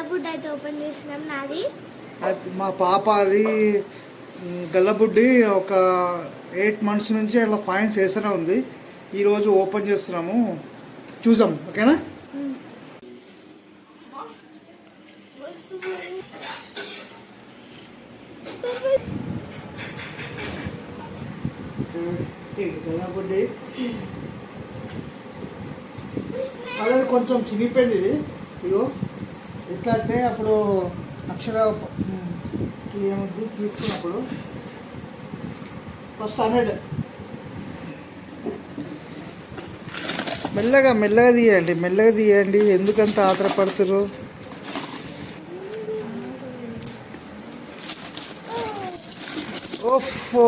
గల్లబుడ్ అయితే ఓపెన్ చేసినాం నాది. అది మా పాప అది గల్లబుడ్డి ఒక ఎయిట్ మంత్స్ నుంచి అట్లా కాయిన్స్ వేస్తూనే ఉంది. ఈరోజు ఓపెన్ చేస్తున్నాము. చూసాం ఓకేనా? గల్లబుడ్డి. అలాగే కొంచెం చినిగిపోయింది ఇది. ఇగో ఎట్లా అంటే అప్పుడు అక్షర మ్, ఏముంది? తీసుకున్నప్పుడు ఫస్ట్ హండ్రెడ్ మెల్లగా మెల్లగా తీయండి మెల్లగా తీయండి. ఎందుకంత ఆత్రపడుతురు? ఓఫో!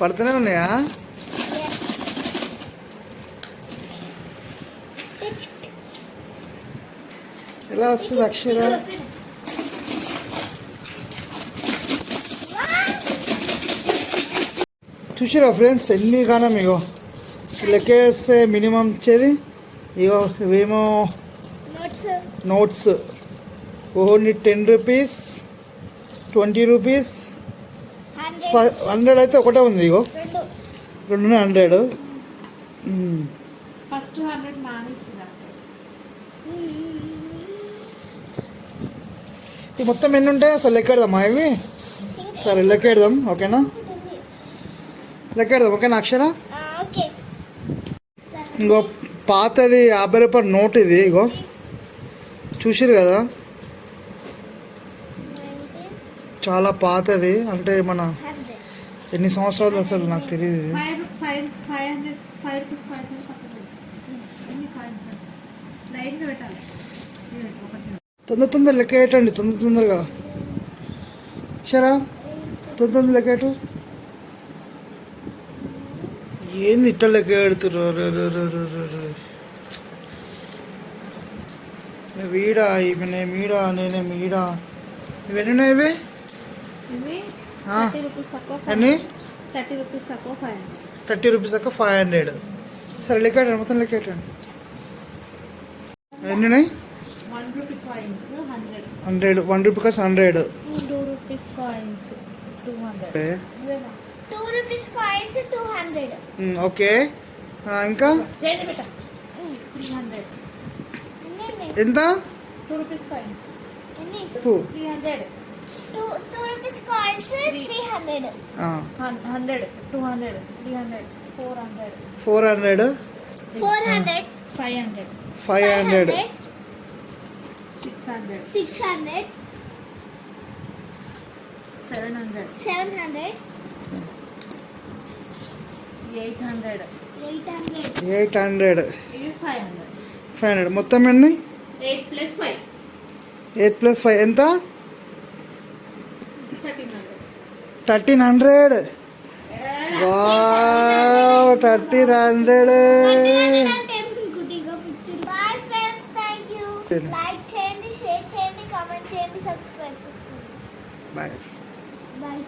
పడుతూనే ఉన్నాయా? ఎలా వస్తుంది అక్షర? చూసిరా ఫ్రెండ్స్ ఎన్ని కానం ఇగో. లెక్కేస్తే మినిమం ఇచ్చేది ఇగో ఇవేమో notes. Only ten rupees twenty rupees. Hundred. అయితే ఒకటే ఉంది ఇగో. రెండు. రెండు హండ్రెడ్. ఫస్ట్ హండ్రెడ్ ఈ మొత్తం ఎన్ని ఉంటాయి? అసలు లెక్కెడదామా ఇవి? సరే లెక్కెడదాం ఓకేనా? లెక్కెడదాం ఓకేనా అక్షర? ఓకే. ఇంకో పాతది యాభై రూపాయల నోట్ ఇది ఇగో. చూసిరు కదా? చాలా పాతది అంటే మన ఎన్ని సంవత్సరాలు అసలు నాకు తెలియదు ఇది. తొందర తొందర లెక్క వేయటండి తొందర తొందరగా. సరా తొందర తొందర లెక్క వేయటు. ఏంది ఇట్ట లెక్క పెడుతుర్రు రు రు రు రు రు రు. నువ్వు వీడా ఇవి నేను మీడా నేనే మీడా? ఇవన్నీ ఉన్నాయి ఇవి? ఇవి ఆ. థర్టీ రూపీస్ తక్కువ ఎన్ని? థర్టీ రూపీస్ దాకా ఫైవ్. హండ్రెడ్. సరే లెక్క మొత్తం లెక్క ఎన్ని ఉన్నాయి rupee coins hundred hundred one rupee coins hundred two rupees coins two hundred two rupees coins two hundred okay ఇంకా? త్రీ హండ్రెడ్ ఎంత? Two rupees coins three hundred two two rupees coins three hundred ఆ, hundred two hundred three hundred four hundred four hundred four hundred five hundred five hundred hundred six hundred seven hundred seven hundred eight hundred eight hundred eight hundred five hundred five hundred మొత్తం ఎన్ని? Eight plus five eight plus five ఎంత? Thirteen hundred thirteen hundred thirteen hundred bye comment చేయండి subscribe చేసుకోండి. Bye bye